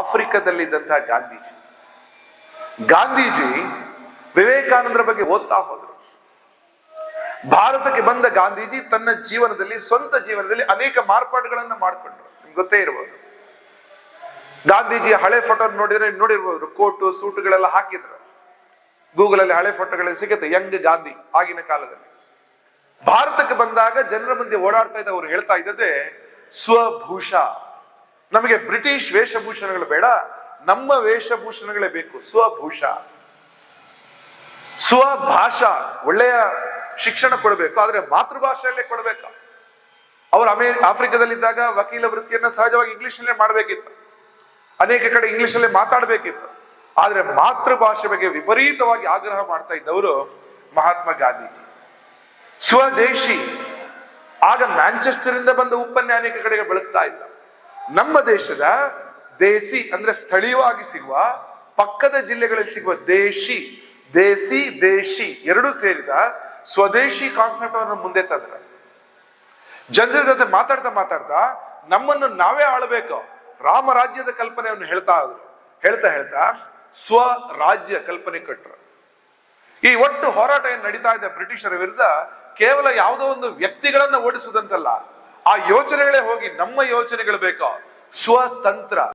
ಆಫ್ರಿಕಾದಲ್ಲಿದ್ದಂತಹ ಗಾಂಧೀಜಿ. ಗಾಂಧೀಜಿ ವಿವೇಕಾನಂದರ ಬಗ್ಗೆ ಓದ್ತಾ ಹೋದರು. ಭಾರತಕ್ಕೆ ಬಂದ ಗಾಂಧೀಜಿ ತನ್ನ ಜೀವನದಲ್ಲಿ, ಸ್ವಂತ ಜೀವನದಲ್ಲಿ ಅನೇಕ ಮಾರ್ಪಾಡುಗಳನ್ನ ಮಾಡಿಕೊಂಡ್ರು. ನಿಮ್ಗೆ ಗೊತ್ತೇ ಇರಬಹುದು ಗಾಂಧೀಜಿ ಹಳೆ ಫೋಟೋ ನೋಡಿದ್ರೆ ನೋಡಿರ್ಬೋದು, ಕೋಟು, ಸೂಟುಗಳೆಲ್ಲ ಹಾಕಿದ್ರು. ಗೂಗಲ್ ಅಲ್ಲಿ ಹಳೆ ಫೋಟೋಗಳಲ್ಲಿ ಸಿಗುತ್ತೆ, ಯಂಗ್ ಗಾಂಧಿ ಆಗಿನ ಕಾಲದಲ್ಲಿ. ಭಾರತಕ್ಕೆ ಬಂದಾಗ ಜನರ ಮುಂದೆ ಓಡಾಡ್ತಾ ಇದ್ದ ಅವರು ಹೇಳ್ತಾ ಇದ್ದದೇ ಸ್ವಭೂಷ. ನಮಗೆ ಬ್ರಿಟಿಷ್ ವೇಷಭೂಷಣಗಳು ಬೇಡ, ನಮ್ಮ ವೇಷಭೂಷಣಗಳೇ ಬೇಕು. ಸ್ವಭೂಷ. ಸ್ವಭಾಷಾ. ಒಳ್ಳೆಯ ಶಿಕ್ಷಣ ಕೊಡಬೇಕು, ಆದ್ರೆ ಮಾತೃಭಾಷೆಯಲ್ಲೇ ಕೊಡಬೇಕು. ಅವರು ಅಮೇರಿ, ಆಫ್ರಿಕಾದಲ್ಲಿದ್ದಾಗ ವಕೀಲ ವೃತ್ತಿಯನ್ನ ಸಹಜವಾಗಿ ಇಂಗ್ಲಿಷಲ್ಲೇ ಮಾಡಬೇಕಿತ್ತು. ಅನೇಕ ಕಡೆ ಇಂಗ್ಲಿಷಲ್ಲೇ ಮಾತಾಡಬೇಕಿತ್ತು. ಆದ್ರೆ ಮಾತೃಭಾಷೆ ಬಗ್ಗೆ ವಿಪರೀತವಾಗಿ ಆಗ್ರಹ ಮಾಡ್ತಾ ಇದ್ದವರು ಮಹಾತ್ಮ ಗಾಂಧೀಜಿ. ಸ್ವದೇಶಿ. ಆಗ ಮ್ಯಾಂಚೆಸ್ಟರ್ ಇಂದ ಬಂದ ಉಪ್ಪನ್ನೇ ಅನೇಕ ಕಡೆಗೆ ಬೆಳಗ್ತಾ ಇದ್ದ. ನಮ್ಮ ದೇಶದ ದೇಸಿ ಅಂದ್ರೆ ಸ್ಥಳೀಯವಾಗಿ ಸಿಗುವ, ಪಕ್ಕದ ಜಿಲ್ಲೆಗಳಲ್ಲಿ ಸಿಗುವ ದೇಶಿ, ದೇಸಿ, ದೇಶಿ ಎರಡೂ ಸೇರಿದ ಸ್ವದೇಶಿ ಕಾನ್ಸೆಪ್ಟ್ ಅನ್ನು ಮುಂದೆ ತಂದ್ರ. ಜನರ ಜೊತೆ ಮಾತಾಡ್ತಾ ಮಾತಾಡ್ತಾ ನಮ್ಮನ್ನು ನಾವೇ ಆಳ್ಬೇಕು. ರಾಮರಾಜ್ಯದ ಕಲ್ಪನೆಯನ್ನು ಹೇಳ್ತಾ ಇದ್ರು ಹೇಳ್ತಾ ಹೇಳ್ತಾ ಸ್ವರಾಜ್ಯ ಕಲ್ಪನೆ ಕಟ್ರು. ಈ ಒಟ್ಟು ಹೋರಾಟ ಏನ್ ನಡೀತಾ ಇದೆ ಬ್ರಿಟಿಷರ ವಿರುದ್ಧ ಕೇವಲ ಯಾವುದೋ ಒಂದು ವ್ಯಕ್ತಿಗಳನ್ನ ಓಡಿಸುವುದಂತಲ್ಲ. ಆ ಯೋಚನೆಗಳೇ ಹೋಗಿ ನಮ್ಮ ಯೋಚನೆಗಳು ಬೇಕೋ? ಸ್ವತಂತ್ರ.